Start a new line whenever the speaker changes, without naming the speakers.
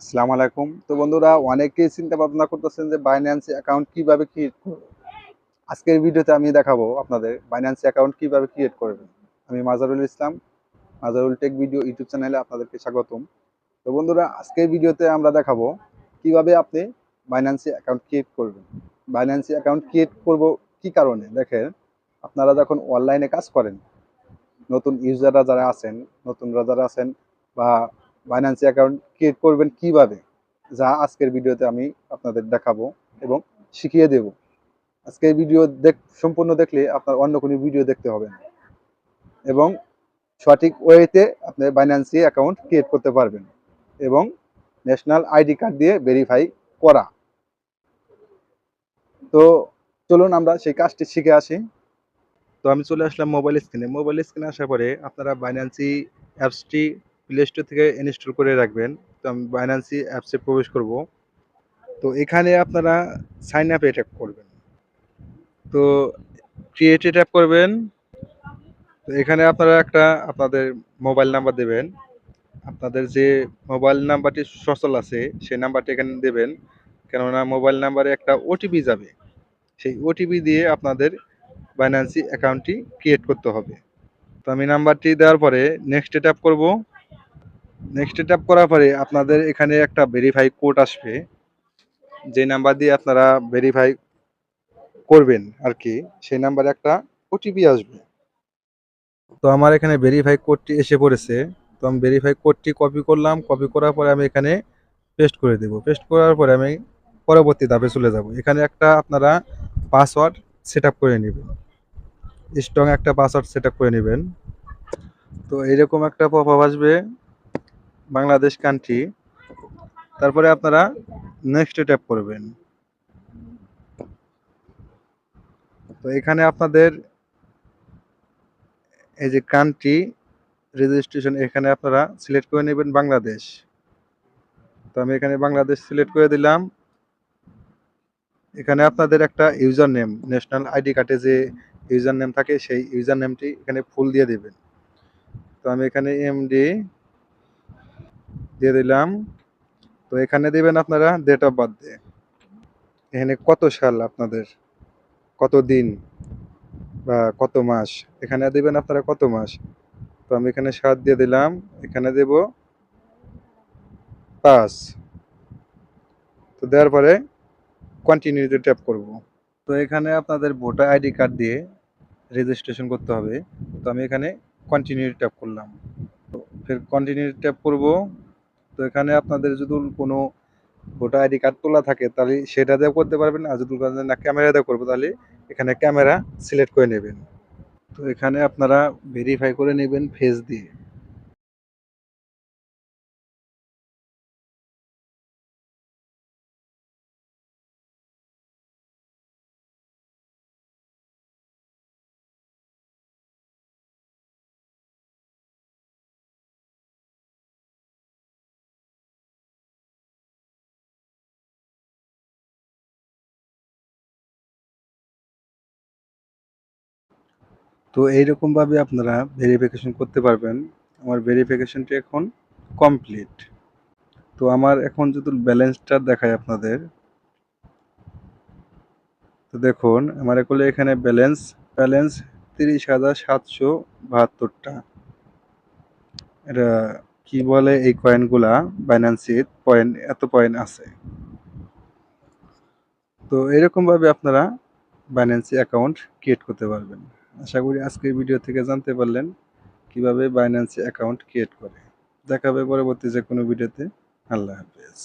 আসসালামু আলাইকুম। তো বন্ধুরা, অনেকেই চিন্তা ভাবনা করতেছেন যে বাইন্যান্স অ্যাকাউন্ট কীভাবে ক্রিয়েট করব? আজকের ভিডিওতে আমি দেখাবো আপনাদের বাইন্যান্স অ্যাকাউন্ট কীভাবে ক্রিয়েট করবেন আমি Mazharul Islam, Mazharul tech video YouTube চ্যানেলে আপনাদেরকে স্বাগতম। তো বন্ধুরা, আজকের ভিডিওতে আমরা দেখাবো কীভাবে আপনি বাইন্যান্সে অ্যাকাউন্ট ক্রিয়েট করবেন। বাইন্যান্সে অ্যাকাউন্ট ক্রিয়েট করব কি কারণে? দেখেন, আপনারা যখন অনলাইনে কাজ করেন, নতুন ইউজাররা যারা আছেন, নতুনরা যারা আছেন বা বাইন্যান্স অ্যাকাউন্ট ক্রিয়েট করবেন কীভাবে, যা আজকের ভিডিওতে আমি আপনাদের দেখাবো এবং শিখিয়ে দেব। আজকের ভিডিও দেখ, সম্পূর্ণ দেখলে আপনার অন্য কোনো ভিডিও দেখতে হবে না। এবং সঠিক ওয়েতে আপনি বাইন্যান্সি অ্যাকাউন্ট ক্রিয়েট করতে পারবেন এবং ন্যাশনাল আইডি কার্ড দিয়ে ভেরিফাই করা। তো চলুন আমরা সেই কাজটি শিখে আসি। তো আমি চলে আসলাম মোবাইল স্ক্রিনে মোবাইল স্ক্রিনে আসার পরে আপনারা বাইন্যান্সি অ্যাপসটি প্লে স্টোর থেকে ইনস্টল করে রাখবেন। তো আমি বাইন্যান্সি অ্যাপসে প্রবেশ করব। তো এখানে আপনারা সাইন আপে ট্যাপ করবেন। তো ক্রিয়েটে ট্যাপ করবেন। তো এখানে আপনারা একটা আপনাদের মোবাইল নাম্বার দেবেন। আপনাদের যে মোবাইল নাম্বারটি সচল আছে, সেই নাম্বারটি এখানে দেবেন। কেননা মোবাইল নাম্বারে একটা ওটিপি যাবে। সেই ওটিপি দিয়ে আপনাদের বাইন্যান্সি অ্যাকাউন্টটি ক্রিয়েট করতে হবে। তো আমি নাম্বারটি দেওয়ার পরে নেক্সটে ট্যাপ করব। নেক্সটে ট্যাপ করার পরে আপনাদের এখানে একটা ভেরিফাই কোড আসবে। যে নাম্বার দিয়ে আপনারা ভেরিফাই করবেন আর কি সেই নাম্বারে একটা ওটিপি আসবে। তো আমার এখানে ভেরিফাই কোডটি এসে পড়েছে। তো আমি ভেরিফাই কোডটি কপি করলাম। কপি করার পরে আমি এখানে পেস্ট করে দেব। পেস্ট করার পরে আমি পরবর্তী ধাপে চলে যাব। এখানে একটা আপনারা পাসওয়ার্ড সেট করে নেবেন। স্ট্রং একটা পাসওয়ার্ড সেট করে নেবেন। তো এইরকম একটা পপ আসবে। বাংলাদেশ কান্ট্রি তারপরে আপনারা নেক্সট ট্যাপ করবেন। তো এখানে আপনাদের এই যে কান্ট্রি রেজিস্ট্রেশন এখানে আপনারা সিলেক্ট করে নেবেন বাংলাদেশ। তো আমি এখানে বাংলাদেশ সিলেক্ট করে দিলাম। এখানে আপনাদের একটা ইউজার নেম ন্যাশনাল আইডি কার্ডে যে ইউজার নেম থাকে, সেই ইউজার নেমটি এখানে ফুল দিয়ে দিবেন। তো আমি এখানে এমডি দিয়ে দিলাম। তো এখানে দিবেন আপনারা ডেট অফ বার্থ এখানে কত সাল আপনাদের? কত দিন? বা কত মাস? এখানে দিবেন আপনারা কত মাস? তো আমি এখানে সাত দিয়ে দিলাম। এখানে দেব পাঁচ। তো দেওয়ার পরে কন্টিনিউতে ট্যাপ করব। তো এখানে আপনাদের ভোটার আইডি কার্ড দিয়ে রেজিস্ট্রেশন করতে হবে। তো আমি এখানে কন্টিনিউ ট্যাপ করলাম। তো ফের কন্টিনিউ ট্যাপ করব। তো এখানে আপনাদের যদি কোনো ভোটার আইডি কার্ড তোলা থাকে, তাহলে সেটা দিয়ে করতে পারবেন। আর যদি না ক্যামেরা দিয়ে করব, তাহলে এখানে ক্যামেরা সিলেক্ট করে নেবেন। তো এখানে আপনারা ভেরিফাই করে নেবেন ফেস দিয়ে। তো এইরকমভাবে আপনারা ভেরিফিকেশন করতে পারবেন। আমার ভেরিফিকেশনটি এখন কমপ্লিট তো আমার এখন যদি ব্যালেন্সটা দেখায় আপনাদের। তো দেখুন, আমার এগুলো এখানে ব্যালেন্স ব্যালেন্স তিরিশ হাজার সাতশো বাহাত্তরটা। এটা কি বলে এই কয়েনগুলা বাইন্যান্সির পয়েন্ট এত পয়েন্ট আছে। তো এরকমভাবে আপনারা বাইন্যান্সি অ্যাকাউন্ট ক্রিয়েট করতে পারবেন। আশা করি আজকের ভিডিও থেকে জানতে পারলেন কীভাবে বাইন্যান্সে অ্যাকাউন্ট ক্রিয়েট করে। দেখাবে পরবর্তী যে কোনো ভিডিওতে। আল্লাহ হাফেজ।